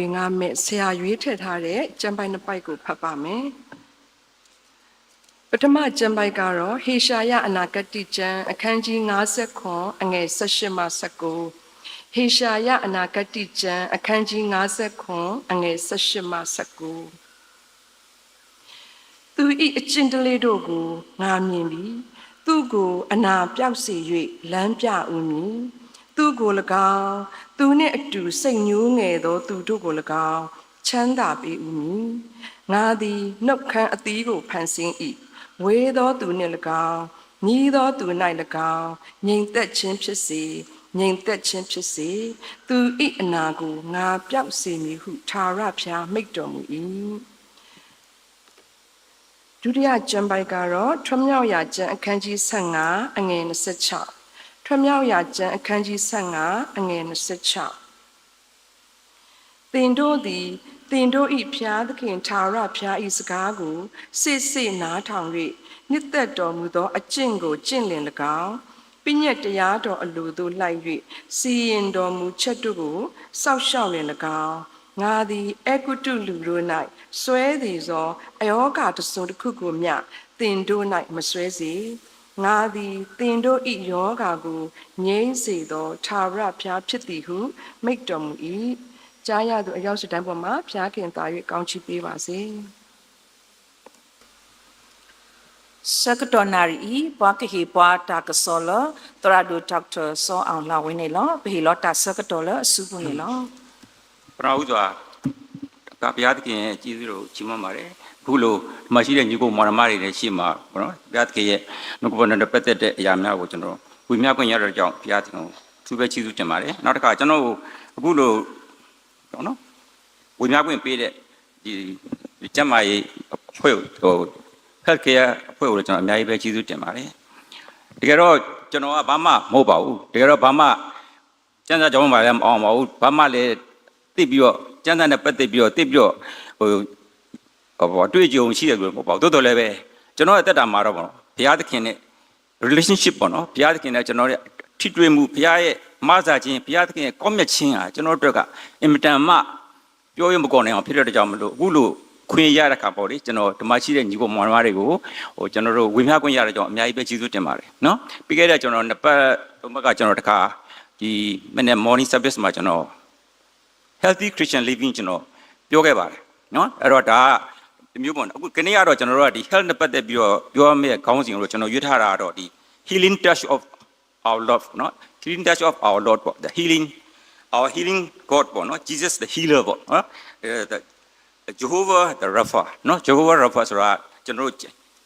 တော်ဝေငါမဲ့ဆရာရွေးထည့်ထားတဲ့ကျမ်းပိုက်နှစ်ပိုက်ကိုဖတ်ပါမယ်ပထမကျမ်းပိုက်ကတော့ဟေရှာယအနာဂတိကျမ်းအခန်းကြီး59အငယ်18မှ19ဟေရှာယအနာဂတိကျမ်းအခန်းကြီး59အငယ်18မှ19သူဤအကျဉ်တလေးတို့ကိုငါမြင်ပြီးသူကိုအနာပြောက်စေ၍လမ်းပြဦးမည် သူကို၎င်းသူနှင့်အတူစိတ်ညိုးငယ်သောသူတို့ကို၎င်းချမ်းသာပေးဦးမည်ငါသည်နှုတ်ခမ်းအသီးကိုဖန်ဆင်း၏ဝေသောသူနှင့်၎င်းညီးသောသူ၌၎င်းငြိမ်သက်ခြင်းဖြစ်စေငြိမ်သက်ခြင်းဖြစ်စေသူဤအနာကိုငါပြောက်စေမည်ဟုထာဝရဘုရားမိန့်တော်မူ၏ဒုတိယကျမ်းပိုက်ကတော့ထွမြောက်ရာကျမ်းအခန်းကြီး15အငယ်26 ထွမြောက်ရာကျမ်းအခန်းကြီး15အငယ်26သင်တို့သည်သင်တို့ဤဖျားသခင်ထာဝရဘုရားဤစကားကိုစစ်စစ်နားထောင်၍နှစ်သက်တော်မူသောအကျင့်ကိုကျင့်လင်၎င်းပိညတ်တရားတော်အလိုသို့လိုက်၍စီရင်တော်မူချက်တို့ကိုစောက်ရှောက်လင်၎င်းငါသည်အကုတုလူတို့၌စွဲသည်သောအယောဂတစုံတစ်ခုကိုမျှတင်တို့၌မစွဲစေ ငါသည်တင်တို့ဤယောဂါကိုငြိမ့်စေသောသာရဘုရားဖြစ်သည်ဟုမိန့်တော်မူ၏ကြားရသောအရောက်စတန်းပေါ်မှာဘုရားခင်သာ၍ကောင်းချီးပေးပါစေ Secretary i bwa ke hi bwa ta ka so lo tora do doctor so ang la win ne lo be lo ta secretary lo su bu ne lo ပရာဟုစွာကဘုရားသခင်ရဲ့ကြီးစုတော်ချီးမွမ်းပါတယ် အခုလိုဒီမှာရှိတဲ့ညီကိုမောင်နှမတွေလည်းရှိမှာပေါ့နော်ဘုရားသခင်ရဲ့နှုတ်ကပတ်တော်နဲ့ပတ်သက်တဲ့အရာများကိုကျွန်တော်ဝေမျှခွင့်ရတဲ့ကြောင့်ဘုရားသခင်ကိုသူပဲချီးစုတင်ပါတယ်နောက်တစ်ခါကျွန်တော်အခုလိုပေါ့နော်ဝေမျှခွင့်ပေးတဲ့ဒီကျန်းမာရေးအဖွဲ့ဟို health care အဖွဲ့ကိုလည်းကျွန်တော်အများကြီးပဲချီးစုတင်ပါတယ်တကယ်တော့ကျွန်တော်ကဘာမှမဟုတ်ပါဘူးတကယ်တော့ဘာမှကျန်းစာကြောင်းမှလည်းမအောင်ပါဘူးဘာမှလည်းတိပြီးတော့ကျန်းစာနဲ့ပတ်သက်ပြီးတော့တိပြီးတော့ဟို ဟိုဘောတွေ့ကြုံရှိတယ်လို့မဟုတ်ပါဘူးတိုးတော်လည်းပဲကျွန်တော်ရဲ့တက်တာမှာတော့ဘောနော်ဘုရားသခင်နဲ့ relationship ပေါ့နော်ဘုရားသခင်နဲ့ကျွန်တော်ရဲ့ထိတွေ့မှုဘုရားရဲ့မဆာခြင်းဘုရားသခင်ရဲ့ကောင်းမြတ်ခြင်းဟာကျွန်တော်တို့အတွက်ကအင်မတန်မှပြောရမကောင်းနိုင်အောင်ဖြစ်တဲ့ကြောင့်မလို့အခုလို့ခွင့်ရတဲ့ခါပေါ့လေကျွန်တော်ဓမ္မရှိတဲ့ညီကိုမောင်နှမတွေကိုဟိုကျွန်တော်တို့ဝေမျှခွင့်ရတဲ့ကြောင့်အများကြီးပဲကျေးဇူးတင်ပါတယ်နော်ပြီးခဲ့တဲ့ကျွန်တော်နှစ်ပတ်သုံးပတ်ကကျွန်တော်တခါဒီမနေ့ morning service မှာကျွန်တော် healthy christian living ကျွန်တော်ပြောခဲ့ပါတယ်နော်အဲ့တော့ဒါက ဒီမျိုးပေါ့နော်အခုခနေ့ကတော့ကျွန်တော်တို့ကဒီ health နဲ့ပတ်သက်ပြီးတော့ပြောရမယ့်ခေါင်းစဉ်ကိုကျွန်တော်ရွေးထားတာကတော့ဒီ healing touch of our lord နော် healing touch of our lord ပေါ့ the healing our healing god ပေါ့နော် jesus the healer ပေါ့နော်အဲ the jehovah the rapha နော် jehovah rapha ဆိုတာကျွန်တော်တို့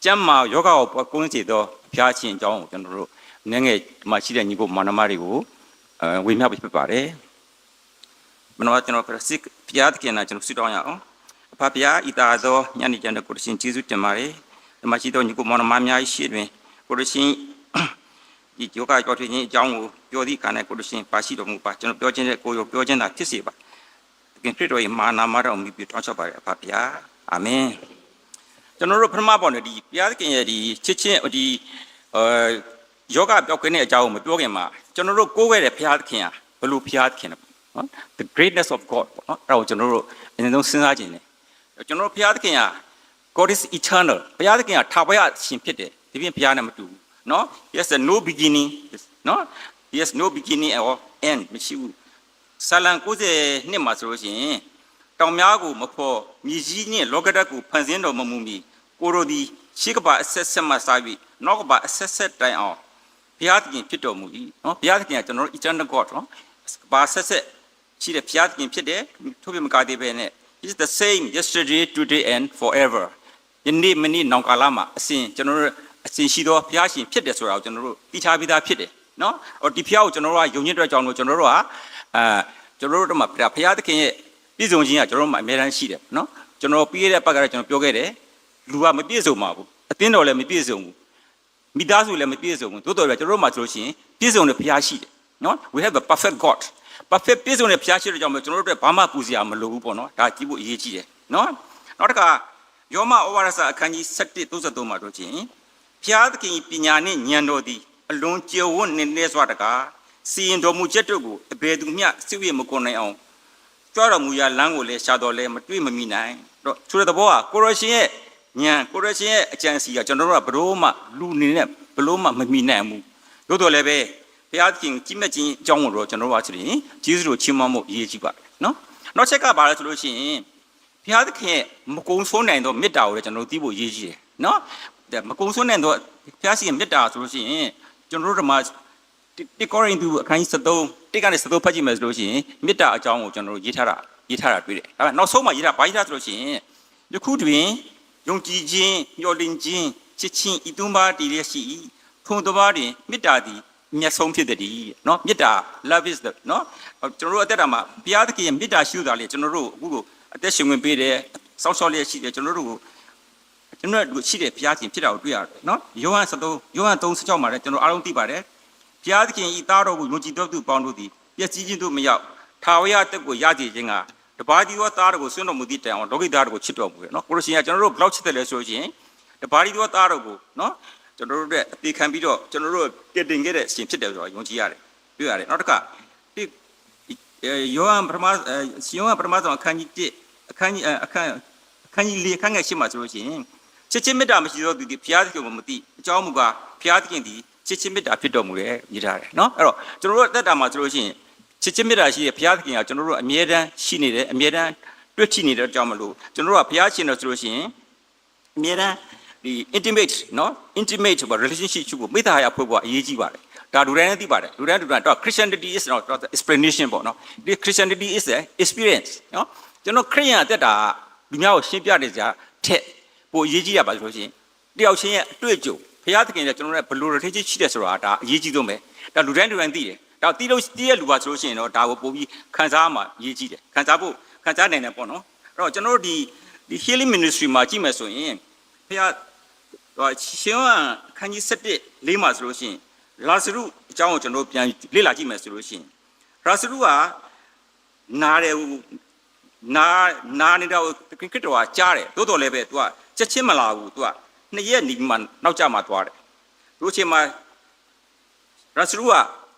ကျမ်းမာယောဂကိုကုန်းစီသောဘုရားရှင်အကြောင်းကိုကျွန်တော်တို့နည်းငယ်မှရှိတဲ့ညီကိုမာနမတွေကိုအဲဝေမျှပေးဖြစ်ပါတယ်မနောကျွန်တော်စစ်ဘုရားသခင်နာကျွန်တော်ဆုတောင်းရအောင် အဖဘုရားဤသားသောညနေကျမ်းတဲ့ကိုရရှင်ကျေးဇူးတင်ပါတယ်ဒီမှာရှိသောညီကိုမောင်နှမများရှိတွင်ကိုရရှင်ဒီယောဂကြောထွေးခြင်းအကြောင်းကိုပြောသည့်အခါ၌ကိုရရှင်ပါရှိတော်မူပါကျွန်တော်ပြောခြင်းတဲ့ကိုရောပြောခြင်းသာဖြစ်စေပါသခင်ခရစ်တော်၏မာနာမတော်မူပြီးတောင်းချပါတယ်အဖဘုရားအာမင်ကျွန်တော်တို့ပထမပေါ့နော်ဒီဘုရားသခင်ရဲ့ဒီချစ်ချင်းဒီအဲယောဂပြောက်ခွင့်တဲ့အကြောင်းကိုမပြောခင်မှာကျွန်တော်တို့ကိုးခဲ့တဲ့ဘုရားသခင်ဟာဘယ်လိုဘုရားသခင်လဲနော် the greatness of god ပေါ့နော်အဲ့ဒါကိုကျွန်တော်တို့အရင်ဆုံးစဉ်းစားကြည့်နေ ကျွန်တော်တို့ဘုရားသခင်က god is eternal ဘုရားသခင်ကထာဝရရှင်ဖြစ်တယ်ဒီပြင်ဘုရားနဲ့မတူဘူးနော် he has a no beginning နော် he has no beginning or end မရှိဘူးဆာလံ90နှစ်မှာဆိုလို့ရှိရင်တောင်များကိုမဖော်မြေကြီးနဲ့လောကဓာတ်ကိုဖန်ဆင်းတော်မမူမီကိုရိုဒီရှိကပါအဆက်ဆက်မှစားပြီးနောက်ကပါအဆက်ဆက်တိုင်အောင်ဘုရားသခင်ဖြစ်တော်မူ၏နော်ဘုရားသခင်ကကျွန်တော်တို့ eternal god နော်ဘာဆက်ဆက်ရှိတဲ့ဘုရားသခင်ဖြစ်တယ်ထို့ပြမကသေးပဲနဲ့ is the same yesterday today and forever ယနေ့မနေ့နောင်ကာလမှာအစဉ်ကျွန်တော်တို့အစဉ်ရှိသောဘုရားရှင်ဖြစ်တယ်ဆိုတာကိုကျွန်တော်တို့သိချပြီးသားဖြစ်တယ်နော်အော်ဒီဘုရားကိုကျွန်တော်တို့ကယုံကြည်တဲ့ကြောင့်လို့ကျွန်တော်တို့ကအာကျွန်တော်တို့မှာဘုရားသခင်ရဲ့ပြည့်စုံခြင်းကကျွန်တော်တို့မှာအများတန်းရှိတယ်နော်ကျွန်တော်ပြီးရတဲ့ဘက်ကလည်းကျွန်တော်ပြောခဲ့တယ်လူကမပြည့်စုံပါဘူးအသင်းတော်လည်းမပြည့်စုံဘူးမိသားစုလည်းမပြည့်စုံဘူးသို့တော်လည်းကျွန်တော်တို့မှာဆိုလို့ရှိရင်ပြည့်စုံတဲ့ဘုရားရှိတယ်နော် we have a perfect god perfect ပြည့်စုံတဲ့ဘုရားရှိတဲ့ကြောင့်မို့ကျွန်တော်တို့အတွက်ဘာမှပူစရာမလိုဘူးပေါ့နော်ဒါကြည့်ဖို့အရေးကြီးတယ်နော်နောက်တစ်ခါယောမဩဝါဒစာအခန်းကြီး7 33မှာတို့ချင်းဘုရားသခင်ပညာနှင့်ဉာဏ်တော်သည်အလွန်ကျေဝတ်နေနေစွာတကားစီရင်တော်မူချက်တို့ကိုအဘယ်သူမျှစိတ်ရမကုန်နိုင်အောင်သွားတော်မူရာလမ်းကိုလည်းရှာတော်လဲမတွေ့မမိနိုင်တော့ဆိုတဲ့သဘောကကိုရရှင်ရဲ့ညံကိုရရှင်ရဲ့အကြံစီကကျွန်တော်တို့ကဘလို့မှလူနေနဲ့ဘလို့မှမမိနိုင်ဘူးတို့တော်လည်းပဲဘု ရားသခင်ကြီးမြတ်ခြင်းအကြောင်းကိုတော့ကျွန်တော်တို့ကဆိုရင်ဂျေဇုကိုချီးမွမ်းဖို့အရေးကြီးပါတယ်နော်နောက်ချက်ကဘာလဲဆိုလို့ရှိရင်ဘုရားသခင်ရဲ့မကုံဆုံးနိုင်သောမေတ္တာကိုလည်းကျွန်တော်တို့သိဖို့အရေးကြီးတယ်နော်တဲ့မကုံဆုံးနိုင်သောဘုရားရှင်ရဲ့မေတ္တာဆိုလို့ရှိရင်ကျွန်တော်တို့ဓမ္မတိကောရင်သူအခန်းကြီး73တိကနေ73ဖတ်ကြည့်မယ်ဆိုလို့ရှိရင်မေတ္တာအကြောင်းကိုကျွန်တော်တို့ရေးထားတာရေးထားတာတွေ့တယ်။ဒါပေမဲ့နောက်ဆုံးမှရေးထားဘာရေးထားဆိုလို့ရှိရင်ယခုတွင်ယုံကြည်ခြင်းမျှော်လင့်ခြင်းချစ်ချင်းဤသုံးပါးတည်ရရှိ၏ထုံတစ်ပါးတွင်မေတ္တာသည်အ မျက်ဆုံးဖြစ်သည်။နော်မေတ္တာ love is the နော်ကျွန်တော်တို့အသက်တာမှာဘုရားသခင်ရဲ့မေတ္တာရှိတာလေကျွန်တော်တို့အခုကိုအသက်ရှင်ဝင်ပေးတယ်စောင့်ရှောက်လျက်ရှိတယ်ကျွန်တော်တို့ကိုကျွန်တော်တို့ရှိတဲ့ဘုရားရှင်ဖြစ်တာကိုတွေ့ရတယ်နော်ယောဟန်73ယောဟန်3:16မှာလည်းကျွန်တော်အားလုံးသိပါတယ်ဘုရားသခင်ဤသားတော်ကိုယုံကြည်တော်သူပေါင်းတို့သည်ပျက်စီးခြင်းတို့မရောက်ထာဝရတက်ကိုရကြည်ခြင်းကတပါးဒီသောသားတော်ကိုဆွင့်တော်မူသည့်တိုင်အောင်လောကိသားတော်ကိုချစ်တော်မူတယ်နော်ကိုရရှင်ကကျွန်တော်တို့ဘယ်လောက်ချစ်တယ်လဲဆိုရင်တပါးဒီသောသားတော်ကိုနော် ကျွန်တော်တို့ရဲ့အသေးခံပြီးတော့ကျွန်တော်တို့တည်တင်ခဲ့တဲ့အရှင်ဖြစ်တယ်ဆိုတော့ယုံကြည်ရတယ်တွေ့ရတယ်နောက်တစ်ခါဒီယောဟန်ပထမယောဟန်ပထမဆုံးအခန်းကြီး1အခန်းကြီးအခန်းအခန်းကြီး4အခန်းငယ်8မှာဆိုလို့ရှိရင်ချစ်ချင်းမေတ္တာမရှိသောသူသည်ဘုရားသခင်ကိုမသိအကြောင်းမူကားဘုရားသခင်သည်ချစ်ချင်းမေတ္တာဖြစ်တော်မူတယ်ရေးထားတယ်နော်အဲ့တော့ကျွန်တော်တို့အသက်တာမှာဆိုလို့ရှိရင်ချစ်ချင်းမေတ္တာရှိတဲ့ဘုရားသခင်ကကျွန်တော်တို့အမြဲတမ်းရှိနေတယ်အမြဲတမ်းတွေ့ထိနေတဲ့အကြောင်းမလို့ကျွန်တော်တို့ကဘုရားရှင်တော်ဆိုလို့ရှိရင်အမြဲတမ်း ဒီ intimate နော် intimate ဘာ relationship ကိုမေတ္တာရဖွဲ့ဖို့အရေးကြီးပါတယ်ဒါလူတိုင်းလည်းသိပါတယ်လူတိုင်းလူတိုင်းတော့ Christianity is not not the explanation ပေါ့နော်ဒီ Christianity is the experience နော်ကျွန်တော်ခရိယန်အသက်တာလူများကိုရှင်းပြနေကြထက်ပိုအရေးကြီးရပါလို့ရှိရင်တယောက်ချင်းရဲ့အတွေ့အကြုံဘုရားသခင်ကကျွန်တော်တို့ဘယ်လိုရထေးချင်းရှိတယ်ဆိုတာဒါအရေးကြီးဆုံးပဲဒါလူတိုင်းလူတိုင်းသိတယ်ဒါတီးလို့တီးရဲ့လူပါဆိုလို့ရှိရင်တော့ဒါကိုပို့ပြီးခံစားမှအရေးကြီးတယ်ခံစားဖို့ခံစားနိုင်တယ်ပေါ့နော်အဲ့တော့ကျွန်တော်တို့ဒီဒီ healing ministry မှာကြည့်မယ်ဆိုရင်ဘုရား တော့ရှင်ဝံအခန်းကြီး7လေးမှာဆိုလို့ရှိရင်လာဇရုအကြောင်းကိုကျွန်တော်ပြန်လေ့လာကြည့်မယ်ဆိုလို့ရှိရင်လာဇရုကနားတယ်နားနားနေတော့ခရစ်တော်ကကြားတယ်သို့တော်လည်းပဲသူကချက်ချင်းမလာဘူးသူကနှစ်ရက်နေပြီးမှနောက်ကျမှသွားတယ်တို့ချိန်မှာလာဇရုက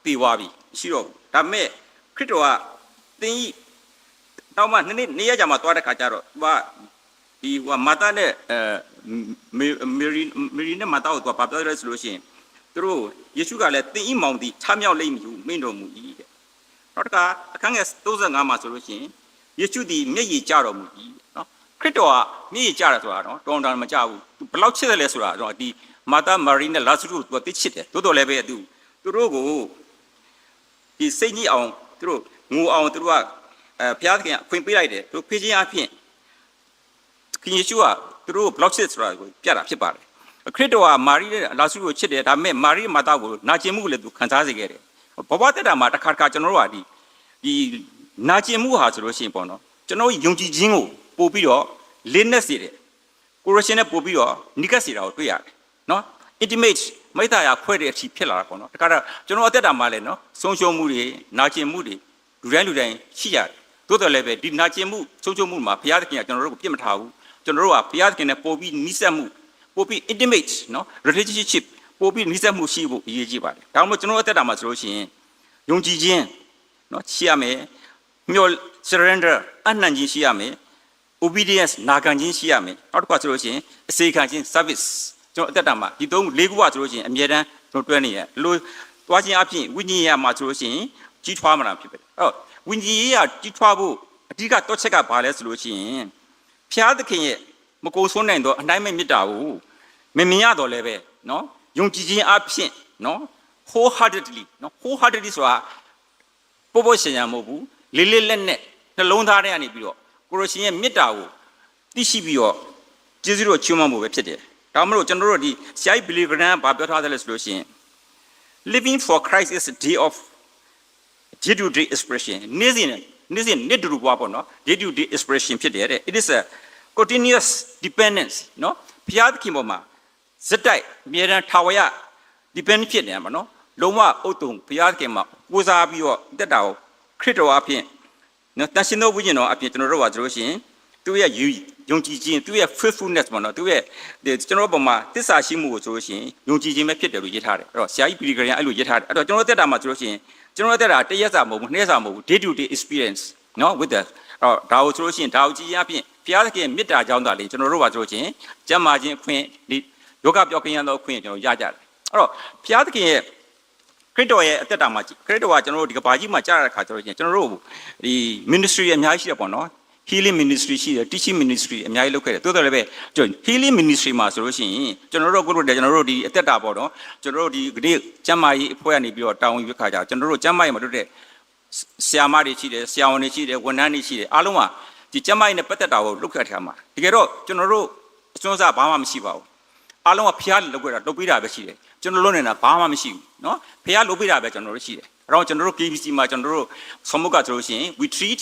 တည်သွားပြီရှိတော့ဘူးဒါပေမဲ့ခရစ်တော်ကသင်ဤနောက်မှနှစ်နှစ်ရက်ကြာမှသွားတဲ့ခါကျတော့သူက ဒီဟိုမာတာနဲ့အဲမေရီမေရီနဲ့မာတာကို तू ကဘာပြောလဲဆိုလို့ရှိရင်သူတို့ယေရှုကလည်းသင်ဤမောင်သည်ချမြောက်လိမ့်မည်ဟုမိန့်တော်မူ၏တဲ့နောက်တစ်ခါအခန်းငယ်35မှာဆိုလို့ရှိရင်ယေရှုသည်မျက်ရည်ကျတော်မူ၏နော်ခရစ်တော်ကမျက်ရည်ကျတယ်ဆိုတာနော်တောင်းတမကြဘူးသူဘယ်လောက်ချစ်တယ်လဲဆိုတာတော့ဒီမာတာမာရီနဲ့လာဇရုတို့သူသိချစ်တယ်တိုးတော်လည်းပဲသူသူတို့ကိုဒီစိတ်ကြီးအောင်သူတို့ငိုအောင်သူတို့ကအဲဘုရားသခင်အခွင့်ပေးလိုက်တယ်သူဖေးခြင်းအဖြစ် ခင်ယေရှုကသူတို့ဘယ်လောက်ချစ်ဆိုတာကိုပြတာဖြစ်ပါတယ်ခရစ်တော်ကမာရီနဲ့လာဇရုကိုချစ်တယ်ဒါပေမဲ့မာရီမာတာကိုနာကျင်မှုကိုလည်းသူခံစားစေခဲ့တယ်ဘဝတက်တာမှာတစ်ခါတစ်ခါကျွန်တော်တို့ကဒီဒီနာကျင်မှုဟာဆိုလို့ရှိရင်ပေါ့နော်ကျွန်တော်ယုံကြည်ခြင်းကိုပို့ပြီးတော့လေးနက်စေတယ်ကိုရရှင်နဲ့ပို့ပြီးတော့နိကတ်စေတာကိုတွေ့ရတယ်နော် intimate မိသားရဖွဲ့တဲ့အထိဖြစ်လာတာပေါ့နော်ဒါကြတော့ကျွန်တော်အသက်တာမှာလည်းနော်ဆုံးရှုံးမှုတွေနာကျင်မှုတွေလူတိုင်းလူတိုင်းရှိရတယ်သို့တော်လည်းပဲဒီနာကျင်မှုဆုံးရှုံးမှုမှာဘုရားသခင်ကကျွန်တော်တို့ကိုပြစ်မထားဘူး ကျွန်တော်တို့ကဘုရားသခင်နဲ့ပို့ပြီးနိစက်မှုပို့ပြီး intimate နော် relationship ပို့ပြီးနိစက်မှုရှိဖို့အရေးကြီးပါတယ်ဒါမှမဟုတ်ကျွန်တော်အသက်တာမှာဆိုလို့ရှိရင်ယုံကြည်ခြင်းနော်ရှိရမယ်မျော surrender အနှံ့ခြင်းရှိရမယ် obedience နာခံခြင်းရှိရမယ်နောက်တစ်ခါဆိုလို့ရှိရင်အစေခံခြင်း service ကျွန်တော်အသက်တာမှာဒီသုံးခုလေးခုကဆိုလို့ရှိရင်အမြဲတမ်းကျွန်တော်တွဲနေရလို့သွားခြင်းအပြင်ဝိညာဉ်ရမှာဆိုလို့ရှိရင်ကြီးထွားမှာဖြစ်တယ်အဲ့တော့ဝိညာဉ်ရေးရကြီးထွားဖို့အဓိကတော့ချက်ကဘာလဲဆိုလို့ရှိရင် ဖျားသခင်ရဲ့မကိုဆွနိုင်သောအနိုင်မဲ့မေတ္တာကိုမမြင်ရတော့လည်းပဲနော်ယုံကြည်ခြင်းအဖြစ်နော် wholeheartedly နော် wholeheartedly ဆိုတာပို့ပို့ရှင်ရမဟုတ်ဘူးလေးလေးလက်နဲ့နှလုံးသားထဲကနေပြီးတော့ကိုရရှင်ရဲ့မေတ္တာကိုသိရှိပြီးတော့ကျေးဇူးတော်ချီးမွမ်းဖို့ပဲဖြစ်တယ်ဒါမှမဟုတ်ကျွန်တော်တို့ဒီ CI Billigram ဘာပြောထားသလဲဆိုလို့ရှိရင် living for Christ is a day of duty expression နေ့စဉ် နေ့စဉ်နေ့တူတူပွားပေါ့နော် day to day expression ဖြစ်တယ်တဲ့ it is a continuous dependence နော်ဘုရားသခင်ပေါ်မှာဇက်တိုက်အမြဲတမ်းထာဝရ depend ဖြစ်နေမှာနော်လုံးဝအုတ်တုံဘုရားသခင်မှာကိုးစားပြီးတော့တက်တာကိုခရစ်တော်အဖြစ်နော်တန်ရှင်သောဝိညာဉ်တော်အဖြစ်ကျွန်တော်တို့ကဆိုလို့ရှိရင်သူ့ရဲ့ယုံကြည်ခြင်းသူ့ရဲ့ faithfulness ပေါ့နော်သူ့ရဲ့ကျွန်တော်တို့ပုံမှာတစ္ဆာရှိမှုကိုဆိုလို့ရှိရင်ယုံကြည်ခြင်းပဲဖြစ်တယ်လို့ရေးထားတယ်အဲ့တော့ဆရာကြီးပီဂရန်အဲ့လိုရေးထားတယ်အဲ့တော့ကျွန်တော်တို့တက်တာမှာဆိုလို့ရှိရင် ကျွန်တော်တို့တက်တာတရက်စာမဟုတ်ဘူးနှစ်ရက်စာမဟုတ်ဘူး day to day experience နော် with the အဲ့တော့ဒါကိုဆိုလို့ရှိရင်ဒါကိုကြည်ရဖြင့်ဘုရားသခင်မေတ္တာကြောင့်သာလေကျွန်တော်တို့ပါဆိုလို့ရှိရင်ကျမ်းမာခြင်းအခွင့်ဒီယောဂပြောက်ကင်းရသောအခွင့်ကျွန်တော်ရကြတယ်အဲ့တော့ဘုရားသခင်ရဲ့ခရစ်တော်ရဲ့အသက်တာမှာခရစ်တော်ကကျွန်တော်တို့ဒီကဘာကြီးမှာကြားရတဲ့ခါကျတော့ကျွန်တော်တို့ဒီ ministry အများကြီးရှိရပေါ့နော် healing ministry ရှိတယ် teaching ministry အများကြီးလုပ်ခဲ့တယ်တိုးတော်လည်းပဲကျွန်တော် healing ministry မှာဆိုလို့ရှိရင်ကျွန်တော်တို့ကိုတို့တယ်ကျွန်တော်တို့ဒီအသက်တာပေါ့နော်ကျွန်တော်တို့ဒီဒီကျမ်းမာရေးအဖွဲ့ကနေပြီးတော့တာဝန်ယူခါကြကျွန်တော်တို့ကျမ်းမာရေးမှာတို့တဲ့ဆရာမတွေရှိတယ်ဆရာဝန်တွေရှိတယ်ဝန်ထမ်းတွေရှိတယ်အားလုံးကဒီကျမ်းမာရေးနဲ့ပတ်သက်တာကိုလုပ်ခဲ့တဲ့ခါမှာတကယ်တော့ကျွန်တော်တို့အစွမ်းစားဘာမှမရှိပါဘူးအားလုံးကဖျားလုပ်ခဲ့တာလုပ်ပေးတာပဲရှိတယ်ကျွန်တော်တို့နေတာဘာမှမရှိဘူးเนาะဖျားလုပ်ပေးတာပဲကျွန်တော်တို့ရှိတယ်အဲ့တော့ကျွန်တော်တို့ KBC မှာကျွန်တော်တို့ဆောမုတ်ကဆိုလို့ရှိရင် we treat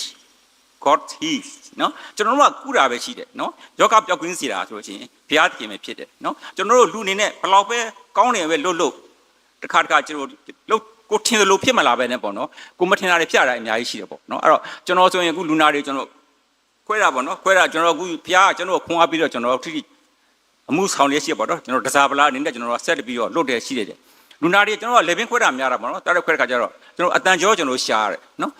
God heals နော်ကျွန်တော်တို့ကကုတာပဲရှိတယ်နော်ယောဂပျောက်ကင်းစေတာဆိုလို့ရှိရင်ဘုရားသခင်ပဲဖြစ်တယ်နော်ကျွန်တော်တို့လူအနေနဲ့ဘယ်လောက်ပဲကောင်းတယ်ပဲလွတ်လွတ်တစ်ခါတစ်ခါကျွန်တော်လို့ကိုထင်တယ်လို့ဖြစ်မလာပဲနဲ့ပေါ့နော်ကိုမထင်တာတွေဖြစ်တာအများကြီးရှိတယ်ပေါ့နော်အဲ့တော့ကျွန်တော်ဆိုရင်အခုလူနာတွေကျွန်တော်ခွဲတာပေါ့နော်ခွဲတာကျွန်တော်အခုဘုရားကကျွန်တော်ခွန်အားပြီးတော့ကျွန်တော်ထိထိအမှုဆောင်ရရှိပေါ့နော်ကျွန်တော်ဒဇာပလာအနေနဲ့ကျွန်တော်ဆက်ပြီးတော့လွတ်တယ်ရှိတယ်လူနာတွေကျွန်တော်ကလေဘင်းခွဲတာများတာပေါ့နော်တားတဲ့ခွဲတဲ့ခါကျတော့ကျွန်တော်အတန်ကြောကျွန်တော်ရှားရတယ်နော်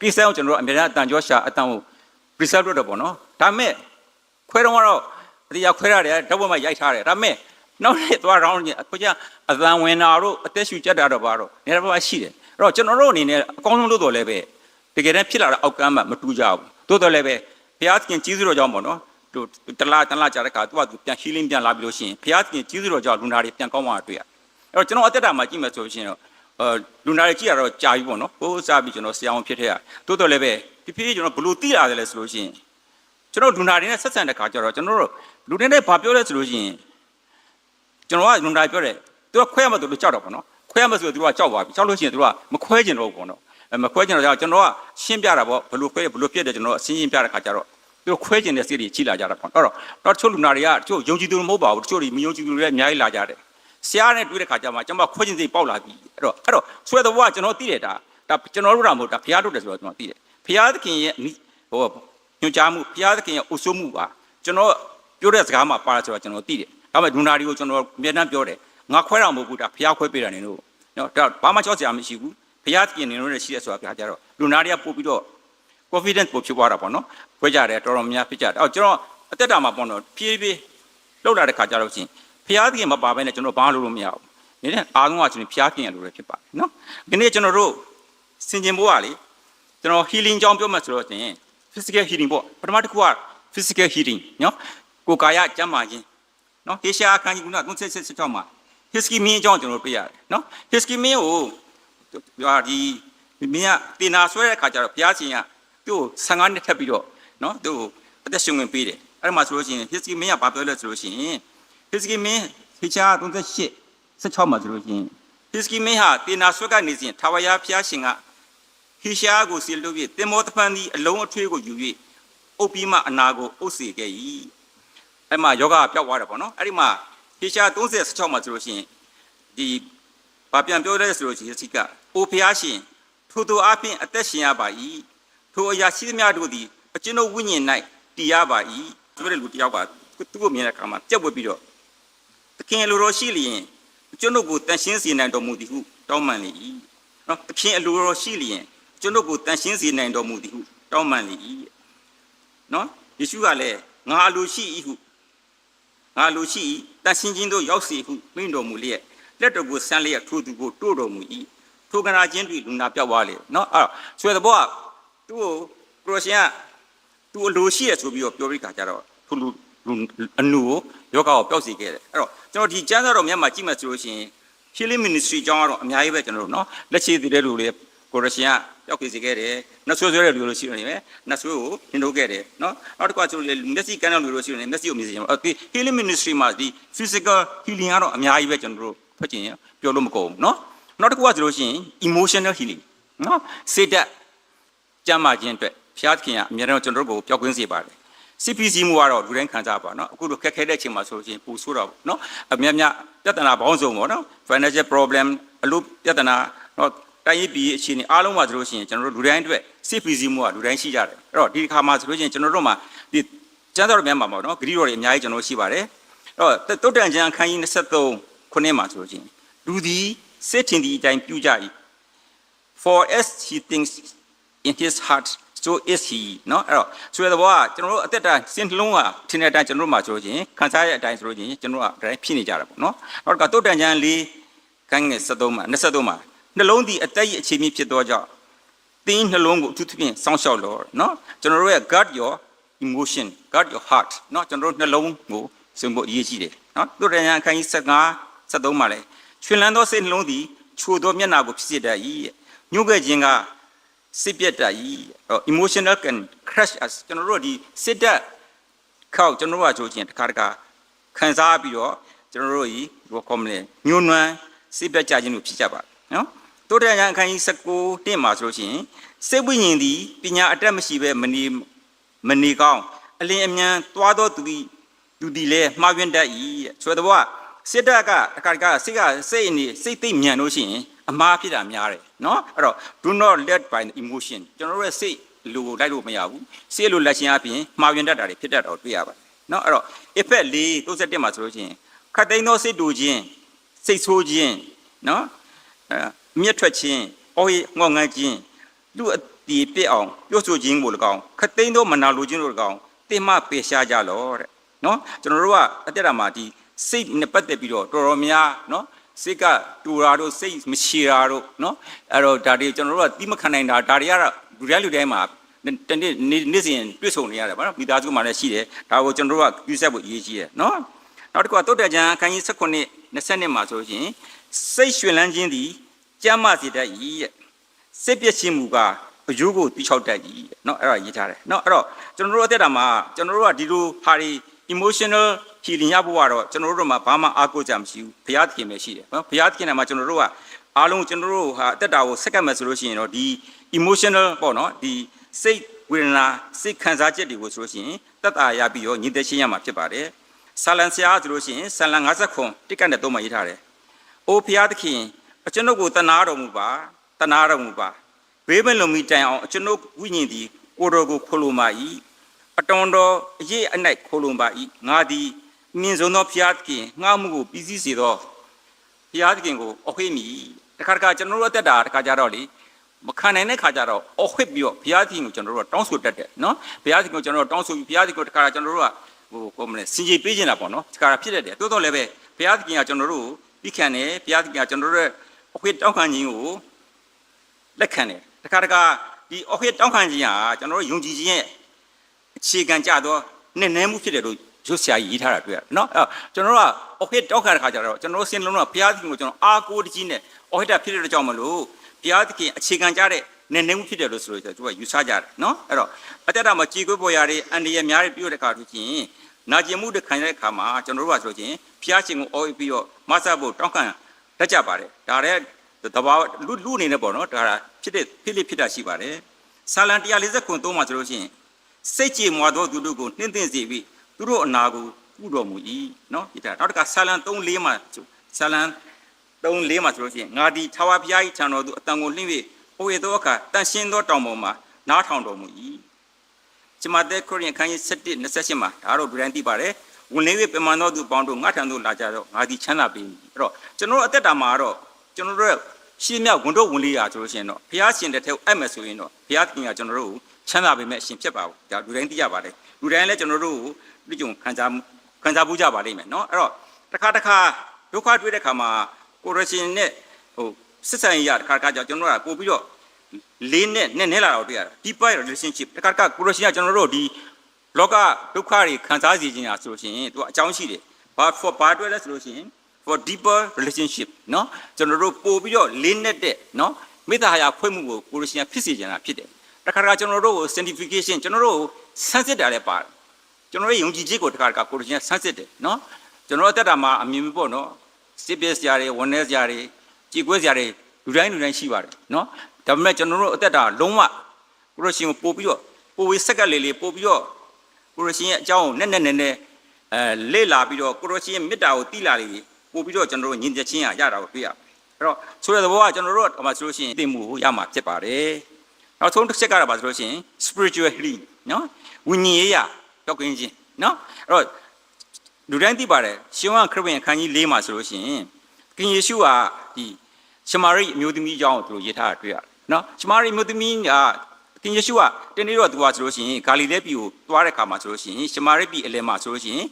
ကိစ္စအောင်ကျွန်တော်အများကြီးအတန်ကြောရှာအတန်ကို preserve လုပ်တော့ပေါ့နော်ဒါမဲ့ခွဲတော့ကတော့အတရားခွဲရတယ်ဓာတ်ဝက်မှာရိုက်ထားတယ်ဒါမဲ့နောက်နေ့သွား round ညအခုကျအသံဝင်တာတို့အသက်ရှူကြက်တာတော့ပါတော့နေရာမှာရှိတယ်အဲ့တော့ကျွန်တော်တို့အနေနဲ့အကောင်းဆုံးလုပ်တော်လဲပဲတကယ်တမ်းဖြစ်လာတဲ့အောက်ကမ်းမှမတူကြဘူးတိုးတော်လည်းပဲဘုရားသခင်ကြီးစုတော်ကြောင့်ပေါ့နော်တို့တလားတလားကြာတဲ့ခါသူကသူပြန် healing ပြန်လာပြီးလို့ရှိရင်ဘုရားသခင်ကြီးစုတော်ကြောင့်လူနာတွေပြန်ကောင်းသွားတာတွေ့ရအဲ့တော့ကျွန်တော်အသက်တာမှာကြည့်မယ်ဆိုလို့ရှိရင်တော့အဲ လူနာတွေကြည့်ရတော့ကြာပြီပေါ့နော်ဟိုးစားပြီးကျွန်တော်ဆရာဝန်ဖြစ်တဲ့ရတိုးတော်လည်းပဲဒီဖြည်းကျွန်တော်ဘလို့တိရတယ်လဲဆိုလို့ရှိရင်ကျွန်တော်လူနာတွေနဲ့ဆက်ဆံတဲ့ခါကျတော့ကျွန်တော်တို့လူတွေနဲ့ဘာပြောလဲဆိုလို့ရှိရင်ကျွန်တော်ကလူနာပြောတယ်သူကခွဲရမှသူတို့ကြောက်တော့ပေါ့နော်ခွဲရမှဆိုသူကကြောက်သွားပြီကြောက်လို့ရှိရင်သူကမခွဲကျင်တော့ဘူးပေါ့နော်အဲမခွဲကျင်တော့ကျွန်တော်ကရှင်းပြတာပေါ့ဘလို့ခွဲဘလို့ပြည့်တယ်ကျွန်တော်အစင်းရှင်းပြတဲ့ခါကျတော့သူတို့ခွဲကျင်တဲ့စိတ်တွေကြီးလာကြတာပေါ့အဲ့တော့တော့တချို့လူနာတွေကတချို့ယုံကြည်သူမဟုတ်ပါဘူးတချို့တွေမယုံကြည်သူတွေလည်းအများကြီးလာကြတယ် ဆရာနဲ့တွေ့တဲ့ခါကျမှကျွန်မခွဲကျင်စိတ်ပေါက်လာပြီအဲ့တော့အဲ့တော့ဆွဲတဲ့ဘဝကျွန်တော်သိတယ်ဒါဒါကျွန်တော်တို့တာမဟုတ်ဒါဘုရားတို့တယ်ဆိုတော့ကျွန်တော်သိတယ်ဘုရားသခင်ရဲ့ဟိုညွှန်ကြားမှုဘုရားသခင်ရဲ့အုပ်စိုးမှုပါကျွန်တော်ပြောတဲ့စကားမှာပါလာဆိုတော့ကျွန်တော်သိတယ်ဒါပေမဲ့ဒူနာတွေကိုကျွန်တော်အမြဲတမ်းပြောတယ်ငါခွဲတာမဟုတ်ဘူးဒါဘုရားခွဲပေးတာနေလို့နော်ဒါဘာမှကြောက်စရာမရှိဘူးဘုရားသခင်နေလို့ရှိရဲဆိုတာပြကြတော့လူနာတွေကပို့ပြီးတော့ confidence ပို့ဖြစ်သွားတာပေါ့နော်ခွဲကြတယ်တော်တော်များဖြစ်ကြတယ်အော်ကျွန်တော်အသက်တာမှာပေါ့နော်ဖြည်းဖြည်းလှုပ်လာတဲ့ခါကျတော့ချင်း ဘုရားသခင်မပါဘဲနဲ့ကျွန်တော်ဘာလို့လို့မရဘူးနေနဲ့အားလုံးကကျွန်တော်ဘုရားခင်ရလို့လည်းဖြစ်ပါတယ်နော်ဒီနေ့ကျွန်တော်တို့စင်ကျင်ဘိုးကလေကျွန်တော် healing ကြောင်းပြောမှဆိုတော့ချင်း physical healing ပေါ့ပထမတစ်ခုက physical healing နော်ကိုယ်ကာယကျန်းမာခြင်းနော်တေရှာအခန်းကြီးက36မှာ history မင်းအကြောင်းကျွန်တော်တွေ့ရတယ်နော် history မင်းကိုဟာဒီမင်းကတင်နာဆွဲတဲ့ခါကျတော့ဘုရားရှင်ကသူ့ကို15နှစ်ထပ်ပြီးတော့နော်သူ့ကိုအသက်ရှင်ဝင်ပေးတယ်အဲ့ဒါမှဆိုလို့ရှိရင် history မင်းကဘာပြောလဲဆိုလို့ရှိရင် history မင်းဖေချာ38 16မှာဆိုလို့ရှိရင် history မင်းဟာတင်နာဆွဲကနေစဉ်ထာဝရဘုရားရှင်ကဟိရှားကိုစီလို့ပြီးတင်မောတဖန်သည်အလုံးအထွေးကိုယူ၍အုပ်ပြီးမှအနာကိုအုပ်စေခဲ့၏အဲ့မှာယောဂပျောက်သွားတယ်ပေါ့နော်အဲ့ဒီမှာဟိရှား36မှာဆိုလို့ရှိရင်ဒီဘာပြန်ပြောလဲဆိုလို့ရှိရင်စိကအိုဖျားရှင်ထိုသူအဖင်အသက်ရှင်ရပါ၏ထိုအရာရှိသမျှတို့သည်အကျွန်ုပ်ဝိညာဉ်၌တည်ရပါ၏သူတို့လူတယောက်ကသူ့ကိုမြင်တဲ့အခါမှာကြက်ဝက်ပြီးတော့ သခင်လိုတော်ရှိလျင်ကျွန်ုပ်ကိုတန်ရှင်းစေနိုင်တော်မူသည်ဟုတောင်းပန်လေ၏နော်သခင်အလိုတော်ရှိလျင်ကျွန်ုပ်ကိုတန်ရှင်းစေနိုင်တော်မူသည်ဟုတောင်းပန်လေ၏နော်ယေရှုကလည်းငါအလိုရှိ၏ဟုငါအလိုရှိ၏တန်ရှင်းခြင်းတို့ရောက်စေဟုမိန့်တော်မူလျက်လက်တော်ကိုဆန်းလျက်ထိုသူကိုတို့တော်မူ၏ထိုကနာချင်းတွေလူနာပြောက်သွားလေနော်အဲ့တော့ဆွေတဲ့ဘောကသူ့ကိုကရိုရှင်ကသူ့အလိုရှိရဆိုပြီးတော့ပြောပြီးခါကြတော့သူလူလူအနူကို ယောဂကိုပျောက်စေခဲ့တယ်အဲ့တော့ကျွန်တော်ဒီကျမ်းစာတော်မြတ်မှာကြည့်မှဆိုလို့ရှိရင် healing ministry အကြောင်းကတော့အများကြီးပဲကျွန်တော်တို့နော်လက်ရှိသေးတဲ့လူတွေကိုရရှင်ကပျောက်စေခဲ့တယ်နှဆွဲဆွဲတဲ့လူလို့ရှိနေတယ်နှဆွဲကိုနှင်ထုတ်ခဲ့တယ်နော်နောက်တစ်ခါကျွန်တော်မျက်စိကန်းတဲ့လူလို့ရှိနေမျက်စိကိုမြင်စေချင်ပါဒီ healing ministry မှာဒီ physical healing ကတော့အများကြီးပဲကျွန်တော်တို့ဖတ်ကျင်ရပြောလို့မကုန်ဘူးနော်နောက်တစ်ခုကဆိုလို့ရှိရင် emotional healing နော်စိတ်ဓာတ်ကြမ်းမာခြင်းအတွက်ဖျားသခင်ကအများတော့ကျွန်တော်တို့ကိုပျောက်ကွင်းစေပါတယ် CPC မူကတော့လူတိုင်းခံစားပါနော်အခုလိုခက်ခဲတဲ့အချိန်မှာဆိုလို့ရှိရင်ပူဆိုးတော့နော်အများများပြဿနာပေါင်းစုံပေါ့နော် financial problem အလုပ်ပြဿနာနော်တိုင်းရေးပြည်အခြေအနေအားလုံးပါဆိုလို့ရှိရင်ကျွန်တော်တို့လူတိုင်းအတွက် CPC မူကလူတိုင်းရှိကြတယ်အဲ့တော့ဒီတစ်ခါမှာဆိုလို့ရှိရင်ကျွန်တော်တို့မှာဒီကျမ်းစာတော်များမှာပေါ့နော်ဂရိတော်တွေအများကြီးကျွန်တော်ရှိပါတယ်အဲ့တော့တုတ်တန်ကျမ်းအခန်းကြီး23ခုနှစ်မှာဆိုလို့ရှိရင်လူသည်စိတ်ထင်သည့်အတိုင်းပြုကြ၏ for as he thinks in his heart so is he เนาะအဲ့တော့ဆိုရတဲ့ဘောကကျွန်တော်တို့အသက်တာစင်နှလုံးကထင်တဲ့အတိုင်းကျွန်တော်တို့မှာဆိုလို့ချင်းခံစားရတဲ့အတိုင်းဆိုလို့ချင်းကျွန်တော်တို့ကဒါတိုင်းဖြစ်နေကြတာပေါ့เนาะနောက်ကတုတ်တန်ချမ်းလေးကိုင်းငယ်73မှာ23မှာနှလုံးဒီအသက်ရဲ့အခြေမြင့်ဖြစ်သောကြောင့်တင်းနှလုံးကိုအထူးသဖြင့်စောင့်ရှောက်လို့เนาะကျွန်တော်တို့ရဲ့ guard your emotion guard your heart เนาะကျွန်တော်တို့နှလုံးကိုစင်ဖို့အရေးကြီးတယ်เนาะတုတ်တန်ချမ်းအခန်းကြီး15 73မှာလဲချွင်လန်းသောစိတ်နှလုံးသည်ချိုသောမျက်နာကိုဖြစ်စေတတ်၏ညှို့ခဲ့ခြင်းက စစ်ပြတ်တာကြီးအဲ့ emotional can crash us ကျွန်တော်တို့ဒီစစ်တက်ခောက်ကျွန်တော်တို့ကကြိုးချင်းတစ်ခါတစ်ခါခံစားပြီးတော့ကျွန်တော်တို့ဤဘောကောမလဲညှို့နွမ်းစစ်ပြတ်ကြခြင်းလို့ဖြစ်ကြပါနော်တိုးတက်ရန်အခန်းကြီး19တင့်မှာဆိုလို့ရှိရင်စိတ်ဝိညာဉ်သည်ပညာအတက်မရှိဘဲမနေမနေကောင်းအလင်းအမြန်သွားသောသူသည်သူသည်လည်းမှားယွင်းတတ်၏တဲ့ဆိုတော့စစ်တက်ကတစ်ခါတစ်ခါစိတ်ကစိတ်အနေစိတ်သိမ့်မြန်လို့ရှိရင်အမှားဖြစ်တာများတယ် နော်အဲ့တော့ do not led by the emotion ကျွန်တော်တို့ရဲ့စိတ်လူကိုလိုက်လို့မရဘူးစိတ်လိုလက်ရှင်အပြင်မှားယွင်းတတ်တာတွေဖြစ်တတ်တော့တွေ့ရပါတယ်နော်အဲ့တော့ effect ၄37မှာဆိုလို့ရှိရင်ခတ်သိမ်းသောစိတ်တူခြင်းစိတ်ဆိုးခြင်းနော်အဲမြက်ထွက်ခြင်းအော်ငေါငန်းခြင်းလူအတီပြစ်အောင်ပြောဆိုခြင်းကို၎င်းခတ်သိမ်းသောမနာလိုခြင်းကို၎င်းတင်မပေရှားကြလောတဲ့နော်ကျွန်တော်တို့ကအတက်တာမှာဒီစိတ်နဲ့ပတ်သက်ပြီးတော့တော်တော်များနော် စိတ်ကတူတာတို့စိတ်မရှိတာတို့နော်အဲ့တော့ဒါတွေကျွန်တော်တို့ကတိမခံနိုင်တာဒါတွေကတော့လူတိုင်းလူတိုင်းမှာတနေ့နေ့စဉ်တွေ့ဆုံနေရတယ်ဗောနော်မိသားစုမှာလည်းရှိတယ်ဒါကိုကျွန်တော်တို့ကပြုဆက်ဖို့အရေးကြီးတယ်နော်နောက်တစ်ခုကတုတ်တက်ကြံအခန်းကြီး19 20မှာဆိုရင်စိတ်ရွှင်လန်းခြင်းသည်ကြမ်းမစေတတ်၏တဲ့စိတ်ပြည့်ခြင်းမူကားအယုကိုတိချောက်တတ်၏တဲ့နော်အဲ့ဒါရေးထားတယ်နော်အဲ့တော့ကျွန်တော်တို့အသက်တာမှာကျွန်တော်တို့ကဒီလိုဟာတွေ emotional healing ရဖို့ကတော့ကျွန်တော်တို့မှာဘာမှအားကိုးကြမရှိဘူးဘုရားသခင်ပဲရှိတယ်နော်ဘုရားသခင်ကမှကျွန်တော်တို့ကအားလုံးကျွန်တော်တို့ဟာအသက်တာကိုစက္ကပ်မယ်ဆိုလို့ရှိရင်တော့ဒီ emotional ပေါ့နော်ဒီစိတ်ဝေဒနာစိတ်ခံစားချက်တွေကိုဆိုလို့ရှိရင်တက်တာရပြီးတော့ညီသက်ရှင်းရမှာဖြစ်ပါတယ်ဆာလန်ဆရာဆိုလို့ရှိရင်ဆာလန်50ခွန်တိကတ်နဲ့သုံးမှရေးထားတယ်အိုဘုရားသခင်အကျွန်ုပ်ကိုတနာတော်မူပါတနာတော်မူပါဘေးမလုံမီတိုင်အောင်အကျွန်ုပ်ဝိညာဉ်သည်ကိုယ်တော်ကိုခိုလိုမာ၏အတော်တော်အရေးအနိုင်ခိုလိုပါ၏ငါသည် မြင်ဆုံးသောဘုရားသခင်ငှားမှုကိုပြီးစီးစေသောဘုရားသခင်ကိုအခွေးမိတခါတခါကျွန်တော်တို့အသက်တာတခါကြတော့လေမခံနိုင်တဲ့ခါကျတော့အခွေးပြီးတော့ဘုရားသခင်ကိုကျွန်တော်တို့ကတောင်းဆိုတတ်တယ်နော်ဘုရားသခင်ကိုကျွန်တော်တို့တောင်းဆိုပြီးဘုရားသခင်ကိုတခါကျွန်တော်တို့ကဟိုကိုမလဲစင်ကြေပေးခြင်းတာပေါ့နော်တခါဖြစ်တတ်တယ်တိုးတော့လည်းပဲဘုရားသခင်ကကျွန်တော်တို့ပြီးခံတယ်ဘုရားသခင်ကကျွန်တော်တို့ရဲ့အခွေးတောင်းခံခြင်းကိုလက်ခံတယ်တခါတခါဒီအော်ဟစ်တောင်းခံခြင်းဟာကျွန်တော်တို့ယုံကြည်ခြင်းရဲ့အခြေခံကြသောနဲ့နဲမှုဖြစ်တယ်လို့ ရုပ်ဆရာကြီးရေးထားတာတွေ့ရတယ်နော်အဲ့ကျွန်တော်တို့ကအော်ဟစ်တောင်းခံတဲ့ခါကျတော့ကျွန်တော်တို့စင်လုံးတော့ဘုရားသခင်ကိုကျွန်တော်အားကိုးတကြီးနဲ့အော်ဟစ်တာဖြစ်တဲ့ကြောင့်မလို့ဘုရားသခင်အခြေခံကြတဲ့နဲ့နဲမှုဖြစ်တယ်လို့ဆိုလို့သူကယူဆကြတယ်နော်အဲ့တော့အတ္တတာမှာကြည်ကွေးပေါ်ရတဲ့အန်ဒီရများတွေပြုတဲ့ခါသူချင်းနာကျင်မှုတစ်ခိုင်တဲ့ခါမှာကျွန်တော်တို့ကဆိုချင်းဘုရားရှင်ကိုအော်ဟစ်ပြီးတော့မဆဖို့တောင်းခံတတ်ကြပါတယ်ဒါတဲ့တဘာလူလူအနေနဲ့ပေါ့နော်ဒါဖြစ်တဲ့ဖြစ်လိဖြစ်တာရှိပါတယ်ဆာလံ140ခုသုံးမှာဆိုလို့ရှိရင်စိတ်ကြည်မွာသောသူတို့ကိုနှင်းသင့်စေပြီး သူတို့အနာကိုကုတော်မူ၏နော်ဒီတာနောက်တစ်ခါဆာလံ3-4မှာဆာလံ3-4မှာဆိုလို့ရှိရင်ငါဒီထာဝရဘုရား၏ခြံတော်သူအတန်ကိုနှင်း၍အိုရသောအခါတန်ရှင်းသောတောင်ပေါ်မှာနားထောင်တော်မူ၏ကျမတဲ့ခရစ်ယာန်ခန်းကြီး7 28မှာဒါတော့ဒူရန်တိပါတယ်ဝင်လေး၍ပမာသောသူပေါင်းတို့ငါထံသို့လာကြတော့ငါဒီချမ်းသာပေးမည်အဲ့တော့ကျွန်တော်တို့အသက်တာမှာတော့ကျွန်တော်တို့ရှင်းမြောက်ဝန်တော့ဝင်လေးရဆိုလို့ရှိရင်တော့ဘုရားရှင်တဲ့ထဲကိုအပ်မယ်ဆိုရင်တော့ဘုရားသခင်ကကျွန်တော်တို့ကိုချမ်းသာပေးမဲ့အရှင်ဖြစ်ပါဘူးဒါလူတိုင်းသိရပါတယ် လူတိုင်းလည်းကျွန်တော်တို့ကိုဒီကြုံခံစားခံစားဖို့ကြပါလိမ့်မယ်เนาะအဲ့တော့တစ်ခါတစ်ခါဒုက္ခတွေ့တဲ့ခါမှာကိုရရှင်နဲ့ဟိုစစ်ဆန်ရတစ်ခါတစ်ခါကြောင့်ကျွန်တော်တို့ကပို့ပြီးတော့လေးနဲ့နဲ့နဲ့လာတော့တွေ့ရတယ် deeper relationship တစ်ခါတစ်ခါကိုရရှင်ကကျွန်တော်တို့ဒီလောကဒုက္ခတွေခံစားစီခြင်းဟာဆိုလို့ရှိရင်သူကအကြောင်းရှိတယ်ဘာ for ဘာတွေ့လဲဆိုလို့ရှိရင် for deeper relationship เนาะကျွန်တော်တို့ပို့ပြီးတော့လေးနဲ့တဲ့เนาะမေတ္တာဟာဖွဲ့မှုကိုကိုရရှင်ဖြစ်စေချင်တာဖြစ်တယ် တခါတခါကျွန်တော်တို့ကို sanctification ကျွန်တော်တို့ကိုဆန်းစစ်တာလည်းပါတယ်ကျွန်တော်တို့ယုံကြည်ခြင်းကိုတခါတခါကိုယ်တော်ရှင်ဆန်းစစ်တယ်နော်ကျွန်တော်တို့အသက်တာမှာအမြင်ပေါ့နော်စစ်ပစ်စရာတွေဝန်내စရာတွေကြည်ကွဲစရာတွေလူတိုင်းလူတိုင်းရှိပါတယ်နော်ဒါပေမဲ့ကျွန်တော်တို့အသက်တာလုံးဝကိုယ်တော်ရှင်ကိုပို့ပြီးတော့ပို့ဝေးဆက်ကလေးလေးပို့ပြီးတော့ကိုယ်တော်ရှင်ရဲ့အကြောင်းကိုနက်နက်နဲနဲအဲလေ့လာပြီးတော့ကိုရရှင်မေတ္တာကိုတိလာလေးပို့ပြီးတော့ကျွန်တော်တို့ညင်ချက်ချင်းရရတာကိုတွေ့ရအဲ့တော့ဆိုတဲ့သဘောကကျွန်တော်တို့ကမှဆိုလို့ရှိရင်တင့်မှုကိုရမှာဖြစ်ပါတယ် နောက်ဆုံးတစ်ချက်ကတော့ပါဆိုလို့ရှိရင် spiritual healing နော်ဝိညာဉ်ရေးရရောက်ခင်းခြင်းနော်အဲ့တော့လူတိုင်းသိပါတယ်ရှင်ဝခရစ်ဝင်အခန်းကြီး၄မှာဆိုလို့ရှိရင်ကင်ယေရှုဟာဒီရှမာရိအမျိုးသမီးအကြောင်းကိုသူတို့ရေးထားတာတွေ့ရတယ်နော်ရှမာရိအမျိုးသမီးကတသခင်ယေရှုကတနေ့တော့သူကဆိုလို့ရှိရင်ဂါလိလဲပြည်ကိုသွားတဲ့ခါမှာဆိုလို့ရှိရင်ရှမာရိပြည်အလယ်မှာဆိုလို့ရှိရင်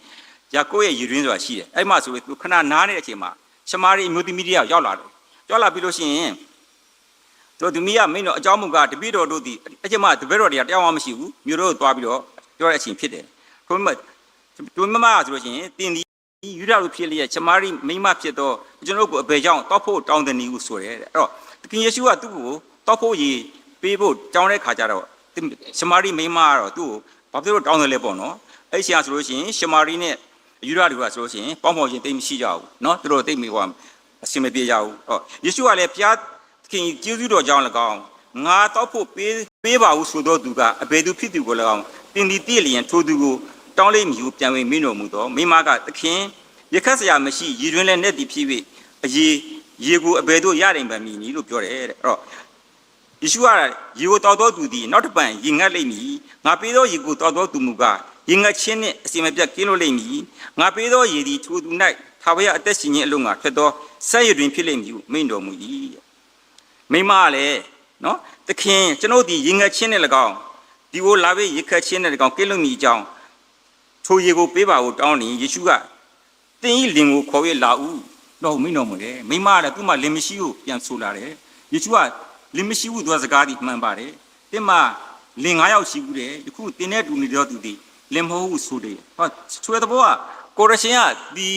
ယာကိုရဲ့ရည်ရင်းဆိုတာရှိတယ်အဲ့မှာဆိုလို့သူခဏနားနေတဲ့အချိန်မှာရှမာရိအမျိုးသမီးတယောက်ရောက်လာတယ်ရောက်လာပြီးလို့ရှိရင် တို့သူမိကမင်းတို့အကြောင်းမူကားတပည့်တော်တို့သည်အကျမတပည့်တော်တွေကတရားမှမရှိဘူးမြို့တော်ကိုသွားပြီးတော့ပြောတဲ့အချိန်ဖြစ်တယ်။တို့မတို့မမဆိုလို့ရှိရင်တင်ဒီယူဒလူဖြစ်လျက်ချမာရီမိမဖြစ်တော့ကျွန်တော်တို့ကိုအဘယ်ကြောင့်တောက်ဖို့တောင်းတနေဟုဆိုတယ်တဲ့။အဲ့တော့သခင်ယေရှုကသူ့ကိုတောက်ဖို့ရေပေးဖို့တောင်းတဲ့ခါကျတော့ရှမာရီမိမကတော့သူ့ကိုဘာဖြစ်လို့တောင်းတယ်လဲပေါ့နော်။အဲ့ဆရာဆိုလို့ရှိရင်ရှမာရီနဲ့ယူဒလူကဆိုလို့ရှိရင်ပေါင်းဖော်ခြင်းတိတ်မရှိကြဘူးနော်။သူတို့တိတ်မိဟောအစင်မပြေကြဘူး။အော်ယေရှုကလည်းဘုရား ခင်ကျေးဇူးတော်ကြောင့်၎င်းငါတောက်ဖို့ပေးပေးပါဘူးဆိုတော့သူကအဘယ်သူဖြစ်သူကို၎င်းတင်ဒီတည့်လျင်ထိုသူကိုတောင်းလိမ့်မည်ဟုပြန်ဝင်မင်းတော်မူတော့မိမကသခင်ရခတ်စရာမရှိရည်တွင်လည်းနဲ့တည်ဖြစ်၍အရေးရေကိုအဘယ်တို့ရနိုင်ပါမည်နီလို့ပြောတယ်တဲ့အဲ့တော့ယေရှုကရေကိုတောက်တော်သူသည်နောက်တစ်ပံရင်ငတ်လိမ့်မည်ငါပေးသောရေကိုတောက်တော်သူမူကားရင်ငတ်ခြင်းနှင့်အစီမပြတ်ကင်းလို့လိမ့်မည်ငါပေးသောရေသည်ထိုသူ၌ထာဝရအသက်ရှင်ခြင်းအလုံးငါထွက်သောဆက်ရတွင်ဖြစ်လိမ့်မည်ဟုမိန့်တော်မူ၏ မိမကလည်းနော်သခင်ကျွန်ုပ်သည်ရင်ငတ်ခြင်းနှင့်၎င်းဒီကိုလာပြီးရေခတ်ခြင်းနှင့်၎င်းကင်းလို့မည်အကြောင်းထိုရေကိုပေးပါကိုတောင်းနေယေရှုကတင်းဤလင်ကိုခေါ်ရလာဦးတော့မိန့်တော်မူတယ်မိမကလည်းသူ့မှာလင်မရှိကိုပြန်ဆိုလာတယ်ယေရှုကလင်မရှိဘူးသူကစကားဒီမှန်ပါတယ်တင်မလင်9ယောက်ရှိဘူးတယ်ယခုတင်းတဲ့တူနေတော့သူဒီလင်မဟုတ်ဘူးဆိုတယ်ဟောဆွဲတဲ့ဘောကကိုရရှင်ကဒီ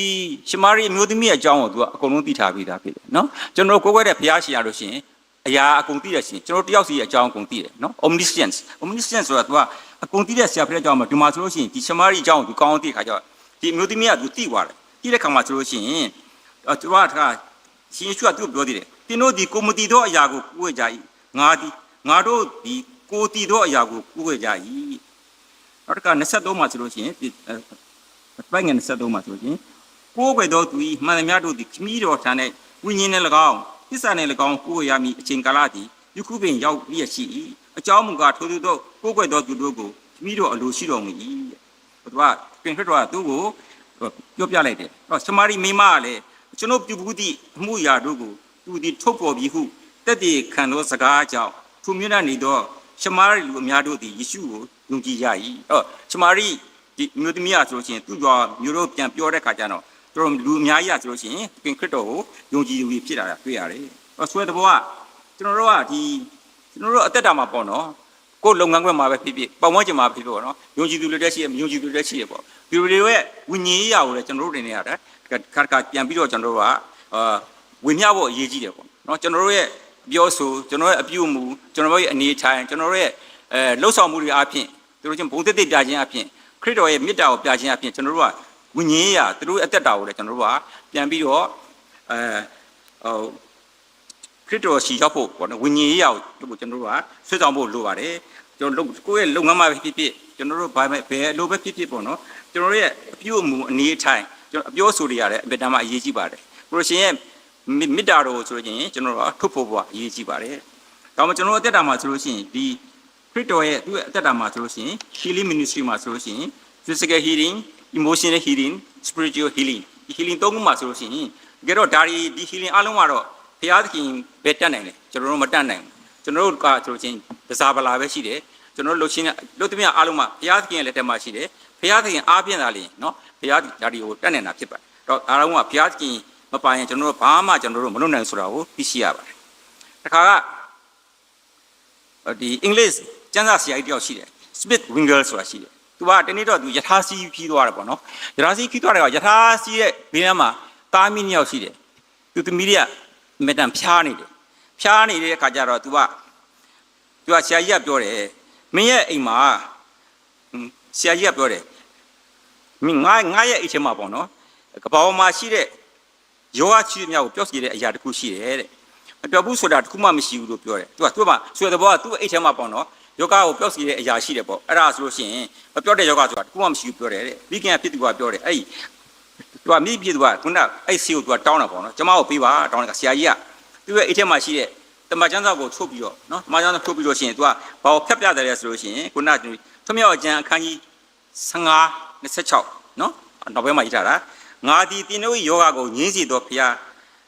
ရှမာရီအမျိုးသမီးရဲ့အကြောင်းကိုသူကအကုန်လုံးသိထားပြီးသားဖြစ်တယ်နော်ကျွန်တော်ကိုယ်ကွယ်တဲ့ဘုရားရှင်ရလို့ရှိရင် အရာအကုန်သိရရှင်ကျွန်တော်တယောက်စီရဲ့အကြောင်းအကုန်သိတယ်နော် omniscience omniscience ဆိုတာသူကအကုန်သိတဲ့ဆရာဖရဲ့အကြောင်းမှာဒီမှာဆိုလို့ရှိရင်ဒီရှမာရီအကြောင်းကိုသူကောင်းအောင်သိခါကြတော့ဒီအမျိုးသမီးကသူသိသွားတယ်သိတဲ့ခါမှာဆိုလို့ရှိရင်အဲသူကတခါရှင်ယေရှုကသူ့ကိုပြောသေးတယ်တင်းတို့ဒီကိုမတီသောအရာကိုကိုယ်ကြ၏ငါဒီငါတို့ဒီကိုတီသောအရာကိုကိုယ်ကြ၏နောက်တစ်ခါ23မှာဆိုလို့ရှိရင်ဒီပိုင်းငယ်23မှာဆိုလို့ရှိရင်ကိုယ်ွယ်သောသူ၏မှန်သမျှတို့သည်ခမည်းတော်ထံ၌ဝိညာဉ်နှင့်၎င်း သစ္စာနှင့်၎င်းကိုယ်ရမည်အချိန်ကာလသည်ယခုပင်ရောက်လျက်ရှိ၏အကြောင်းမူကားထိုသူတို့ကိုယ်ွယ်သောသူတို့ကိုခမည်းတော်အလိုရှိတော်မူ၏သူကပြင်ခရစ်တော်ကသူ့ကိုပြောပြလိုက်တယ်ဟောစမာရီမိမကလည်းကျွန်တော်ပြုဘူးသည့်အမှုရာတို့ကိုသူသည်ထုတ်ပေါ်ပြီးဟုတက်တည်ခံသောစကားကြောင့်သူမြတ်နေသောရှမာရီလူအများတို့သည်ယေရှုကိုယုံကြည်ကြ၏ဟောရှမာရီဒီမြို့သမီးရဆိုလို့ရှိရင်သူ့ကြောမြို့တို့ပြန်ပြောတဲ့ခါကျတော့ တို့လူအများကြီးရဆိုလို့ရှိရင်ပြင်ခရစ်တော်ကိုယုံကြည်သူတွေဖြစ်လာတာတွေ့ရတယ်ဟောဆွဲတဲ့ဘောကကျွန်တော်တို့ကဒီကျွန်တော်တို့အသက်တာမှာပေါ့နော်ကိုယ်လုပ်ငန်းခွင်မှာပဲဖြစ်ဖြစ်ပတ်ဝန်းကျင်မှာဖြစ်ဖြစ်ပေါ့နော်ယုံကြည်သူတွေတက်ရှိရမယုံကြည်သူတွေတက်ရှိရပေါ့ဒီလိုတွေရဲ့ဝိညာဉ်ရေးရာကိုလည်းကျွန်တော်တို့တင်နေရတယ်ခါခါပြန်ပြီးတော့ကျွန်တော်တို့ကအာဝင်မြောက်ဖို့အရေးကြီးတယ်ပေါ့နော်ကျွန်တော်တို့ရဲ့ပြောဆိုကျွန်တော်ရဲ့အပြုအမူကျွန်တော်တို့ရဲ့အနေထိုင်ကျွန်တော်တို့ရဲ့အဲလှုပ်ဆောင်မှုတွေအပြင်သူတို့ချင်းဘုံတက်တက်ပြခြင်းအပြင်ခရစ်တော်ရဲ့မေတ္တာကိုပြခြင်းအပြင်ကျွန်တော်တို့က ဝိညာဉ်ရေးရာသူတို့အသက်တာကိုလည်းကျွန်တော်တို့ကပြန်ပြီးတော့အဲဟိုခရစ်တော်ရှိရောက်ဖို့ပေါ့နော်ဝိညာဉ်ရေးရောက်လို့ကျွန်တော်တို့ကဆွေးဆောင်ဖို့လိုပါတယ်ကျွန်တော်တို့ကိုယ့်ရဲ့လုပ်ငန်းမှာပဲဖြစ်ဖြစ်ကျွန်တော်တို့ဘာပဲဘယ်လိုပဲဖြစ်ဖြစ်ပေါ့နော်ကျွန်တော်တို့ရဲ့အပြုအမူအနေအထိုင်ကျွန်တော်အပြောဆိုတွေရတယ်အပြစ်တမ်းမှာအရေးကြီးပါတယ်ဘုရားရှင်ရဲ့မေတ္တာတော်ဆိုလို့ချင်းကျွန်တော်တို့ကထုတ်ဖို့ဖို့အရေးကြီးပါတယ်ဒါမှကျွန်တော်တို့အသက်တာမှာဆိုလို့ရှိရင်ဒီခရစ်တော်ရဲ့သူ့ရဲ့အသက်တာမှာဆိုလို့ရှိရင် healing ministry မှာဆိုလို့ရှိရင် physical healing emotional healing spiritual healing ဒီ healing သုံးခုမှာဆိုလို့ရှိရင်တကယ်တော့ဒါဒီဒီ healing အလုံးကတော့ဘုရားသခင်ပဲတတ်နိုင်တယ်ကျွန်တော်တို့မတတ်နိုင်ဘူးကျွန်တော်တို့ကဆိုလို့ချင်းတစားပလာပဲရှိတယ်ကျွန်တော်တို့လှုပ်ချင်းလှုပ်သမျှအားလုံးမှာဘုရားသခင်ရဲ့လက်ထက်မှာရှိတယ်ဘုရားသခင်အားပြည့်လာလျင်နော်ဘုရားဒါဒီကိုတတ်နိုင်တာဖြစ်ပါတယ်တော့အားလုံးကဘုရားသခင်မပိုင်ရင်ကျွန်တော်တို့ဘာမှကျွန်တော်တို့မလုပ်နိုင်ဆိုတာကိုသိရှိရပါတယ်တခါကဒီအင်္ဂလိပ်ကျမ်းစာဆရာကြီးတယောက်ရှိတယ် Smith Wingle ဆိုတာရှိတယ် သူကတနေ့တော့သူယထာစီဖြီးသွားတယ်ပေါ့နော်ယထာစီဖြီးသွားတယ်ကယထာစီရဲ့ဘေးနားမှာတားမိနှစ်ယောက်ရှိတယ်သူသမီးတွေကမေတ္တန်ဖျားနေတယ်ဖျားနေတဲ့အခါကျတော့သူကသူကဆရာကြီးကပြောတယ်မင်းရဲ့အိမ်မှာဆရာကြီးကပြောတယ်မင်းငါငါရဲ့အိမ်ထဲမှာပေါ့နော်ကဘာပေါ်မှာရှိတဲ့ယောဂရှိတဲ့မြောက်ကိုပြောစီတဲ့အရာတစ်ခုရှိတယ်တဲ့မပြောဘူးဆိုတာတစ်ခုမှမရှိဘူးလို့ပြောတယ်သူကသူ့မှာဆွေသဘောကသူ့အိမ်ထဲမှာပေါ့နော် ယောဂကိုပြောစီတဲ့အရာရှိတယ်ပေါ့အဲ့ဒါဆိုလို့ရှိရင်မပြောတဲ့ယောဂဆိုတာတစ်ခုမှမရှိဘူးပြောတယ်တဲ့မိခင်ကဖြစ်သူကပြောတယ်အဲ့ဒီသူကမိပြည့်သူကခုနအဲ့စီကိုသူကတောင်းတာပေါ့နော်ကျမကိုပေးပါတောင်းတယ်ကဆရာကြီးကသူရဲ့အိတ်ထဲမှာရှိတဲ့တမချန်းစာကိုထုတ်ပြီးတော့နော်တမချန်းစာထုတ်ပြီးလို့ရှိရင်သူကဘာကိုဖြတ်ပြတယ်လဲဆိုလို့ရှိရင်ခုနကထွမြောက်အကျန်အခန်းကြီး15 26နော်နောက်ဘက်မှာရေးထားတာငါဒီတင်တို့ယောဂကိုငင်းစီတော့ဖရာ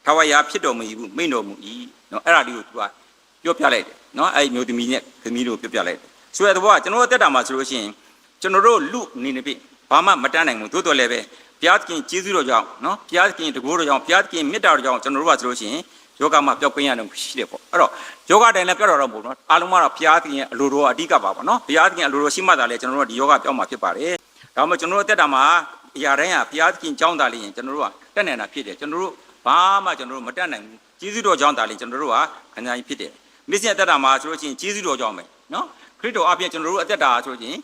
ထာဝရဖြစ်တော်မူ၏ဟုမိန့်တော်မူ၏နော်အဲ့ဒါလေးကိုသူက ပြောပြလိုက်တယ်နော်အဲ့ဒီမျိုးသမီးနဲ့သမီးတို့ပြောပြလိုက်တယ်ဆိုရတဲ့ဘောကကျွန်တော်တို့အသက်တာမှာဆိုလို့ရှိရင်ကျွန်တော်တို့လူအနေနဲ့ပြဘာမှမတတ်နိုင်ဘူးသို့တော်လည်းပဲဘုရားသခင်ကျေးဇူးတော်ကြောင့်နော်ဘုရားသခင်တကူတော်ကြောင့်ဘုရားသခင်မေတ္တာတော်ကြောင့်ကျွန်တော်တို့ကဆိုလို့ရှိရင်ယောဂမှာပျောက်ကင်းရတယ်ရှိတယ်ပေါ့အဲ့တော့ယောဂတိုင်းလည်းပျောက်တော်တော့မဟုတ်နော်အားလုံးကတော့ဘုရားသခင်ရဲ့အလိုတော်အဓိကပါပေါ့နော်ဘုရားသခင်အလိုတော်ရှိမှသာလေကျွန်တော်တို့ကဒီယောဂပျောက်မှာဖြစ်ပါတယ်ဒါမှမဟုတ်ကျွန်တော်တို့အသက်တာမှာအရာတိုင်းကဘုရားသခင်ကြောင်းတာလေးရင်ကျွန်တော်တို့ကတက်နေတာဖြစ်တယ်ကျွန်တော်တို့ဘာမှကျွန်တော်တို့မတက်နိုင်ဘူးကျေးဇူးတော်ကြောင့်တာလေးကျွန်တော်တို့ကအများကြီးဖြစ်တယ် မစ္စည်းအသက်တာမှာဆိုလို့ရှိရင်ကျေးဇူးတော်ကြောင့်ပဲနော်ခရစ်တော်အပြင်ကျွန်တော်တို့အသက်တာဆိုလို့ရှိရင်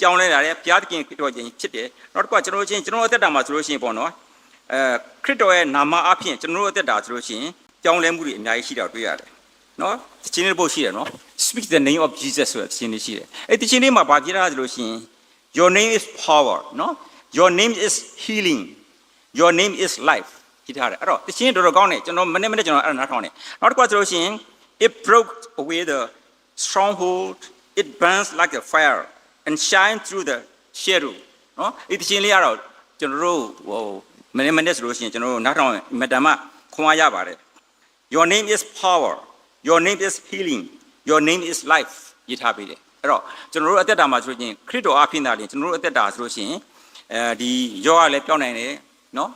ကြောင်းလဲလာတယ်ဘုရားသခင်ခရစ်တော်ချင်းဖြစ်တယ်နောက်တစ်ခုကကျွန်တော်တို့ချင်းကျွန်တော်တို့အသက်တာမှာဆိုလို့ရှိရင်ပေါ့နော်အဲခရစ်တော်ရဲ့နာမအဖြစ်ကျွန်တော်တို့အသက်တာဆိုလို့ရှိရင်ကြောင်းလဲမှုတွေအများကြီးရှိတာတွေ့ရတယ်နော်တခြင်းလေးပုတ်ရှိတယ်နော် speak the name of Jesus ဆိုတဲ့တခြင်းလေးရှိတယ်အဲ့တခြင်းလေးမှာဗာပြထားဆိုလို့ရှိရင် your name is power နော် your name is healing your name is life ဖြစ်ထားတယ်အဲ့တော့တခြင်းတော်တော်ကောင်းတယ်ကျွန်တော်မနေ့မနေ့ကျွန်တော်အဲ့ဒါနားထောင်တယ်နောက်တစ်ခုကဆိုလို့ရှိရင် it broke away the stronghold it burns like a fire and shine through the shadow နော်ဒီတခြင်းလေးကတော့ကျွန်တော်တို့ဟိုမနေ့မနေ့ဆိုလို့ရှိရင်ကျွန်တော်တို့နားထောင်မတ္တမခွန်အားရပါတယ် your name is power your name is healing your name is life ရေးထားပေးတယ်အဲ့တော့ကျွန်တော်တို့အသက်တာမှာဆိုရင်ခရစ်တော်အဖင်တာလေးကျွန်တော်တို့အသက်တာဆိုလို့ရှိရင်အဲဒီယောဂလည်းပြောင်းနိုင်တယ်နော်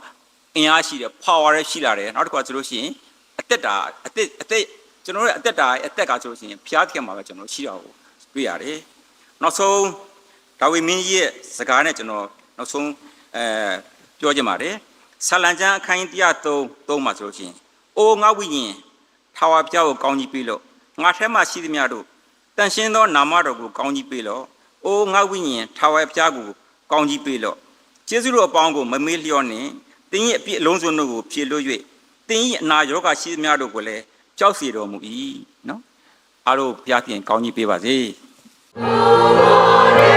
အင်အားရှိတယ် power လည်းရှိလာတယ်နောက်တစ်ခါဆိုလို့ရှိရင်အသက်တာအသက်အသက် ကျွန်တော်တို့ရဲ့အသက်တာရဲ့အသက်ကဆိုလို့ရှိရင်ဖျားသခင်မှာပဲကျွန်တော်တို့ရှိတာကိုတွေ့ရတယ်နောက်ဆုံးဒါဝိမင်းကြီးရဲ့စကားနဲ့ကျွန်တော်နောက်ဆုံးအဲပြောချင်ပါတယ်ဆာလံကျမ်းအခန်းကြီး103 3မှာဆိုလို့ရှိရင်အိုးငါဝိညာဉ်ထာဝရဘုရားကိုကောင်းကြီးပေးလို့ငါထဲမှာရှိသမျှတို့တန်ရှင်းသောနာမတော်ကိုကောင်းကြီးပေးလို့အိုးငါဝိညာဉ်ထာဝရဘုရားကိုကောင်းကြီးပေးလို့ကျေးဇူးတော်အပေါင်းကိုမမေ့လျော့နှင့်တင်းရဲ့အပြည့်အလုံးစုံတို့ကိုဖြည့်လို့၍တင်းရဲ့အနာရောဂါရှိသမျှတို့ကိုလည်း ကြောက်စီတော်မူ၏နော်အားလုံးဘုရားပြင်ကောင်းကြီးပေးပါစေ Glory